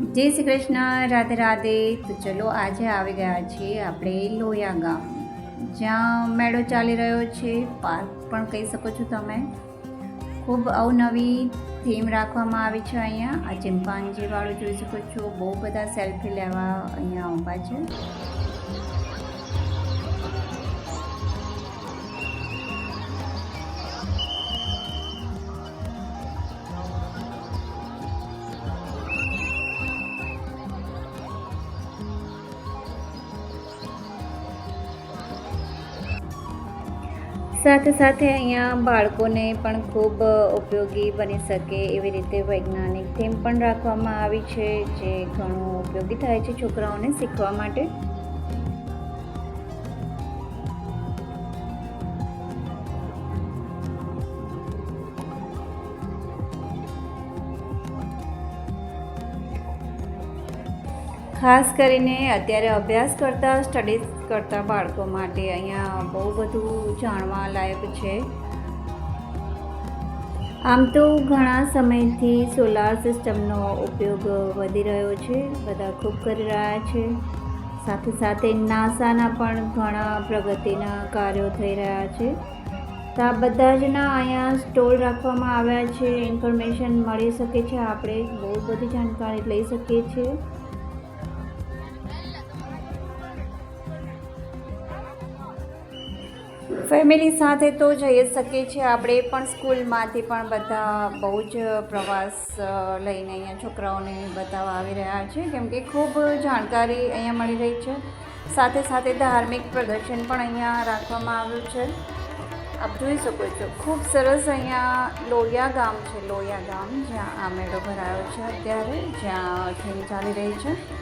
જય શ્રી કૃષ્ણ, રાધે રાધે. તો ચલો આજે આવી ગયા છીએ આપણે લોયા ગામ. જ્યાં મેળો ચાલી રહ્યો છે, પાર્ક પણ કહી શકો છો તમે. ખૂબ અવનવી થીમ રાખવામાં આવી છે અહીંયા. આ ચિંપાંજીવાળું જોઈ શકો છો. બહુ બધા સેલ્ફી લેવા અહીંયા ઊભા છે. સાથે સાથે અહીંયા બાળકોને પણ ખૂબ ઉપયોગી બની શકે એવી રીતે વૈજ્ઞાનિક થીમ પણ રાખવામાં આવી છે, જે ઘણું ઉપયોગી થાય છે છોકરાઓને શીખવા માટે. ખાસ કરીને અત્યારે અભ્યાસ કરતા સ્ટડીઝ કરતા બાળકો માટે અહીંયા બહુ બધું જાણવા લાયક છે. આમ તો ઘણા સમયથી સોલાર સિસ્ટમનો ઉપયોગ વધી રહ્યો છે, બધા ખૂબ કરી રહ્યા છે. સાથે સાથે નાસાના પણ ઘણા પ્રગતિના કાર્યો થઈ રહ્યા છે. તો આ બધા જ ના અહીંયા સ્ટોલ રાખવામાં આવ્યા છે ઇન્ફોર્મેશન મળી શકે છે આપણે, બહુ બધી જાણકારી લઈ શકીએ છીએ. ફેમિલી સાથે તો જઈ શકીએ છીએ. આપણે પણ સ્કૂલમાંથી પણ બધા બહુ જ પ્રવાસ લઈને અહીંયા છોકરાઓને બધા આવી રહ્યા છે. કેમ કે ખૂબ જાણકારી અહીંયા મળી રહી છે. સાથે સાથે ધાર્મિક પ્રદર્શન પણ અહીંયા રાખવામાં આવ્યું છે. આપ જોઈ શકો છો, ખૂબ સરસ અહીંયા લોયા ગામ છે. લોયા ગામ, જ્યાં આ મેળો ભરાયો છે અત્યારે, જ્યાં થીમ ચાલી રહી છે.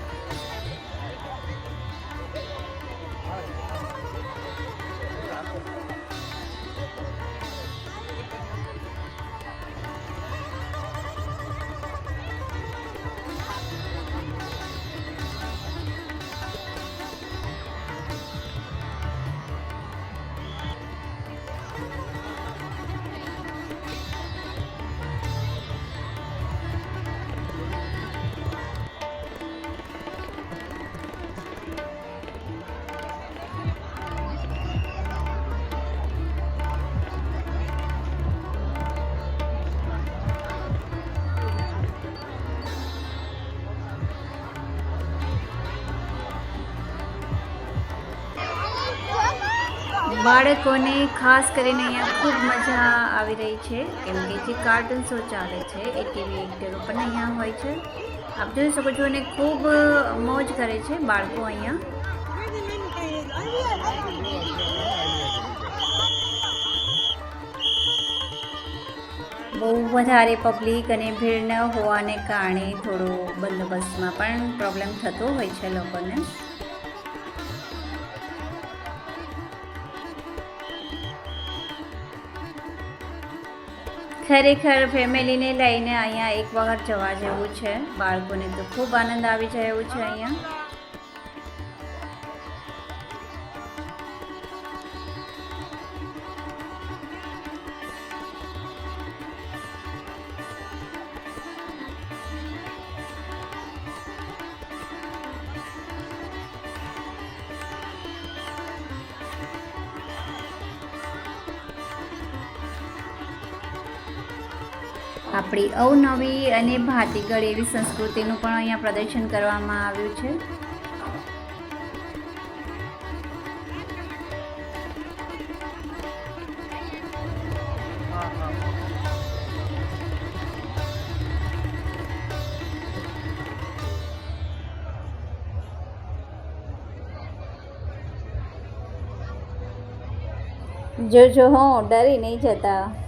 બાળકોને ખાસ કરીને અહીંયા ખૂબ મજા આવી રહી છે, કેમ કે જે કાર્ટૂન શો ચાલે છે, એ ટીવી એક્ટરો પણ અહીંયા હોય છે. આપ જોઈ શકો છો અને ખૂબ મોજ કરે છે બાળકો અહીંયા. બહુ વધારે પબ્લિક અને ભીડ ન હોવાને કારણે થોડો બંદોબસ્તમાં પણ પ્રોબ્લેમ થતો હોય છે લોકોને. ખરેખર ફેમિલીને લઈને અહીંયા એક વખત જવા જેવું છે. બાળકોને તો ખૂબ આનંદ આવી જાય એવું છે અહીંયા. આપણી અવનવી અને ભાતીગળ એવી સંસ્કૃતિનું પણ અહીંયા પ્રદર્શન કરવામાં આવ્યું છે. જોજો, હું, ડરી નહીં જતા.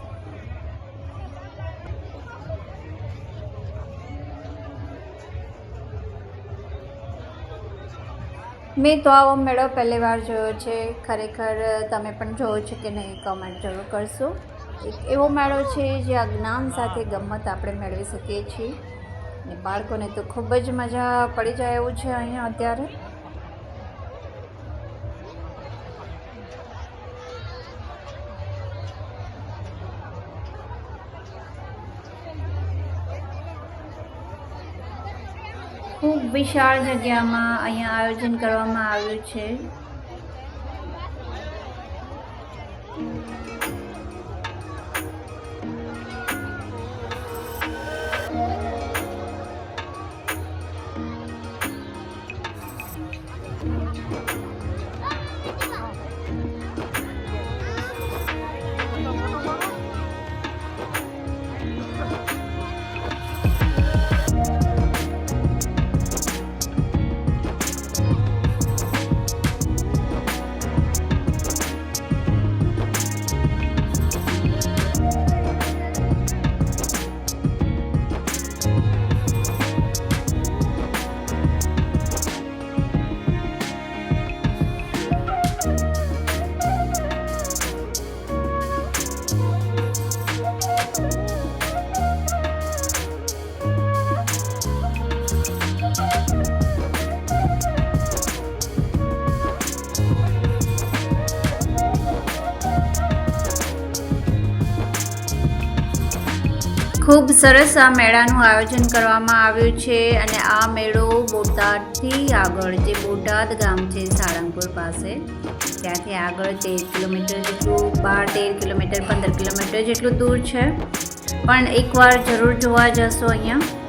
મેં તો આવો મેળો પહેલી વાર જોયો છે. ખરેખર તમે પણ જોયો છે કે નહીં કમેન્ટ જરૂર કરશો. એક એવો મેળો છે જ્યાં જ્ઞાન સાથે ગમત આપણે મેળવી શકીએ છીએ. ને બાળકોને તો ખૂબ જ મજા પડી જાય એવું છે અહીંયા અત્યારે. વિશાળ જગ્યામાં અહીંયા આયોજન કરવામાં આવ્યું છે. સરસ આ મેળાનું આયોજન કરવામાં આવ્યું છે અને આ મેળો બોટાદથી આગળ, જે બોટાદ ગામ છે સાળંગપુર પાસે, ત્યાંથી આગળ તેર કિલોમીટર જેટલું, બાર, તેર કિલોમીટર, પંદર કિલોમીટર જેટલું દૂર છે. પણ એકવાર જરૂર જોવા જશો અહીંયા.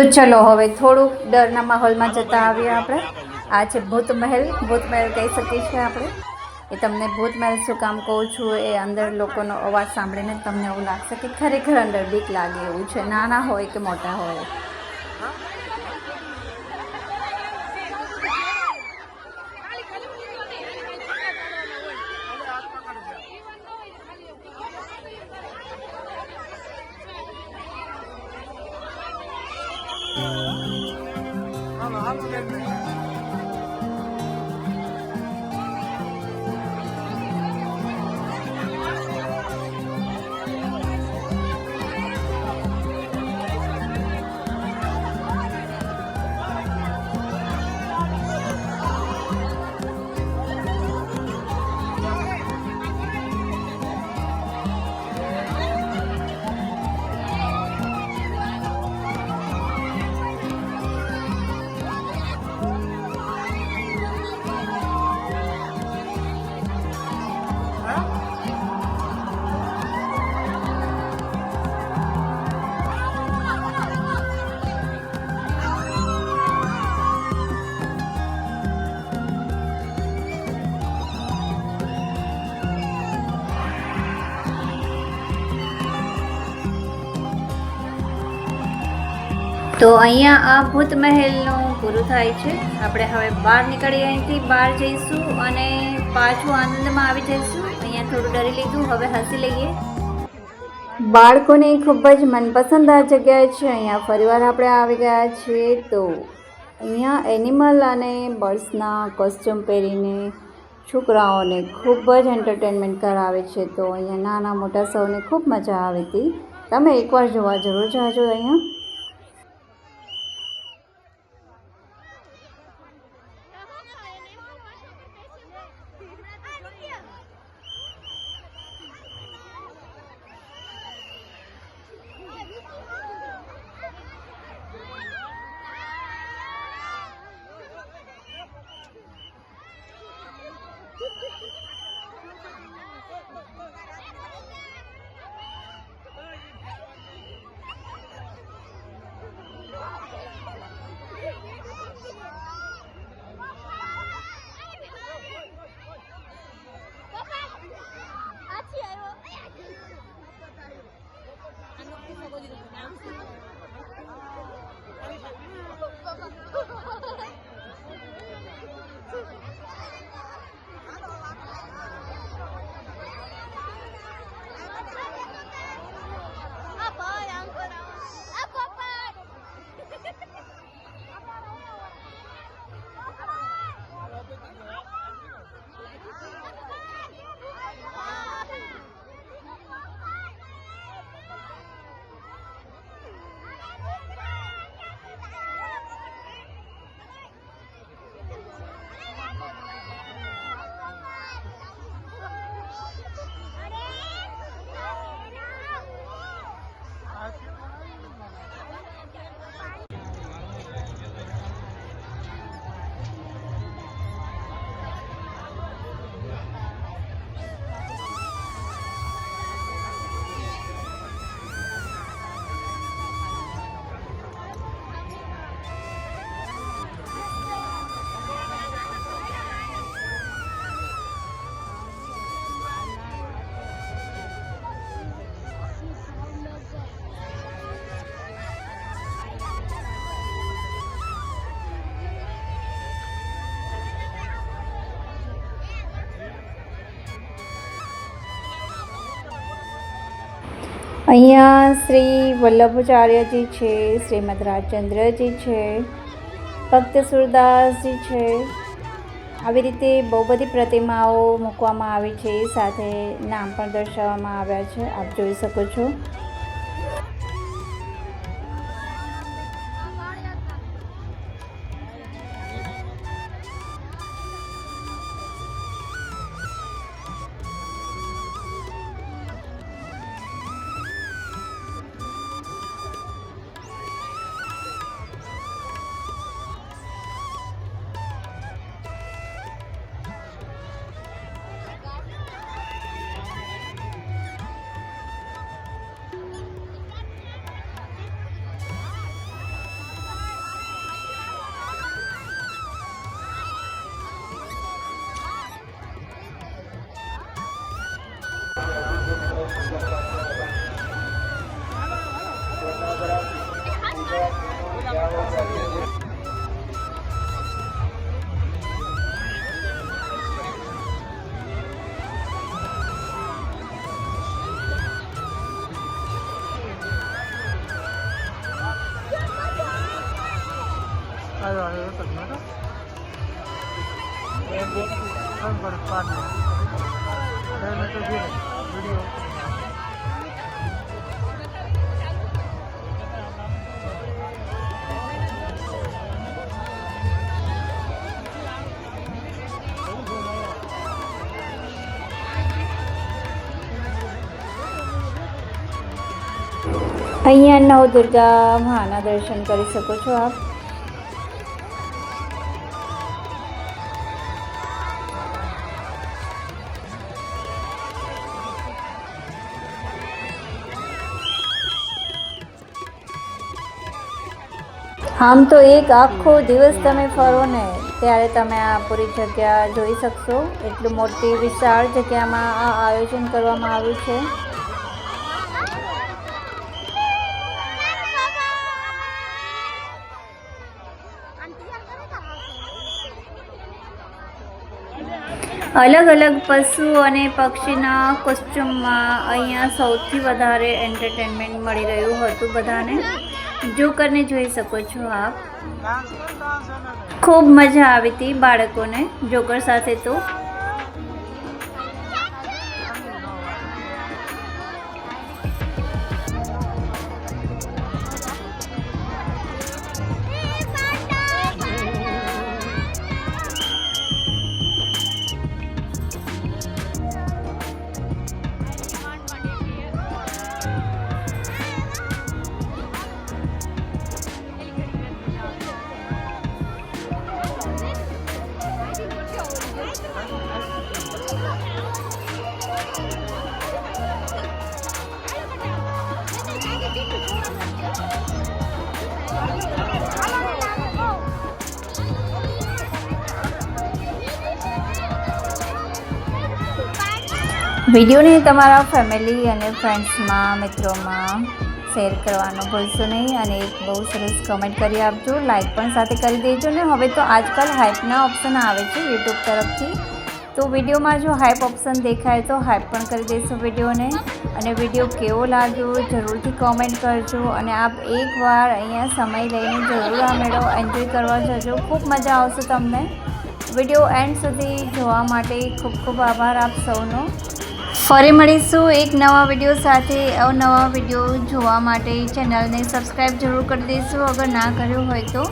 તો ચલો હવે થોડુંક ડરના માહોલમાં જતા આવીએ આપણે. આ છે ભૂત મહેલ ભૂત મહેલ કહી શકીએ છીએ આપણે. એ તમને ભૂત મહેલ શું કામ કહું છું એ અંદર લોકોનો અવાજ સાંભળીને તમને એવું લાગશે કે ખરેખર અંદર બીક લાગે એવું છે. નાના હોય કે મોટા હોય. Allah hamd vermiş. તો અહીંયા આ ભૂત મહેલનું પૂરું થાય છે. આપણે હવે બહાર નીકળી અહીંથી, બહાર જઈશું અને પાછું આનંદમાં આવી જઈશું. અહીંયા થોડું ડરી લીધું, હવે હસી લઈએ. બાળકોને ખૂબ જ મનપસંદ આ જગ્યા છે. અહીંયા ફરીવાર આપણે આવી ગયા છીએ તો અહીંયા એનિમલ અને બર્ડ્સના કોસ્ચ્યુમ પહેરીને છોકરાઓને ખૂબ જ એન્ટરટેનમેન્ટ કરાવે છે. તો અહીંયા નાના મોટા સૌને ખૂબ મજા આવી હતી. તમે એકવાર જોવા જરૂર જાજો અહીંયા. અહીંયા શ્રી વલ્લભાચાર્યજી છે, શ્રીમદ રાજચંદ્રજી છે, ભક્ત સુરદાસજી છે. આવી રીતે બહુ બધી પ્રતિમાઓ મૂકવામાં આવી છે, સાથે નામ પણ દર્શાવવામાં આવ્યા છે, આપ જોઈ શકો છો. અહીંયા નવદુર્ગા માના દર્શન કરી શકો છો આપ. આમ તો એક આખો દિવસ તમે ફરો ને, ત્યારે તમે આ પૂરી જગ્યા જોઈ શકશો. એટલું મોટી વિશાળ જગ્યામાં આ આયોજન કરવામાં આવ્યું છે. અલગ અલગ પશુ અને પક્ષીના કોસ્ચ્યુમમાં અહીંયા સૌથી વધારે એન્ટરટેનમેન્ટ મળી રહ્યું હતું બધાને. જો કરીને જોઈ શકો છો આપ. ખૂબ મજા આવી હતી બાળકોને જોકર સાથે તો વિડીયોને તમારા ફેમિલી અને ફ્રેન્ડ્સમાં, મિત્રોમાં શેર કરવાનું ભૂલશો નહીં અને એક બહુ સરસ કમેન્ટ કરી આપજો. લાઇક પણ સાથે કરી દેજો ને. હવે તો આજકાલ હાઇપના ઓપ્શન આવે છે યુટ્યુબ તરફથી. તો વિડીયોમાં જો હાઇપ ઓપ્શન દેખાય તો હાઇપ પણ કરી દેશો વિડીયોને. અને વીડિયો કેવો લાગ્યો જરૂરથી કોમેન્ટ કરજો. અને આપ એકવાર અહીંયા સમય લઈને જરૂર આ મેળો એન્જોય કરવા જજો. ખૂબ મજા આવશે તમને. વીડિયો એન્ડ સુધી જોવા માટે ખૂબ ખૂબ આભાર આપ સૌનો. ફરી મળીશું એક નવા વીડિયો સાથે અવનવા વીડિયો જોવા માટે ચેનલને સબસ્ક્રાઈબ જરૂર કરી દઈશું, અગર ના કર્યું હોય તો.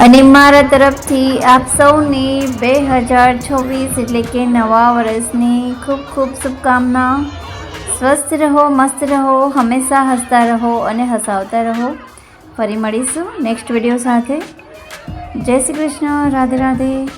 અને મારા તરફથી આપ સૌને બે હજાર છવ્વીસ એટલે કે નવા વર્ષની ખૂબ ખૂબ શુભકામના. સ્વસ્થ રહો, મસ્ત રહો, હંમેશા હસતા રહો અને હસાવતા રહો. ફરી મળીશું નેક્સ્ટ વીડિયો સાથે. જય શ્રી કૃષ્ણ, રાધે રાધે.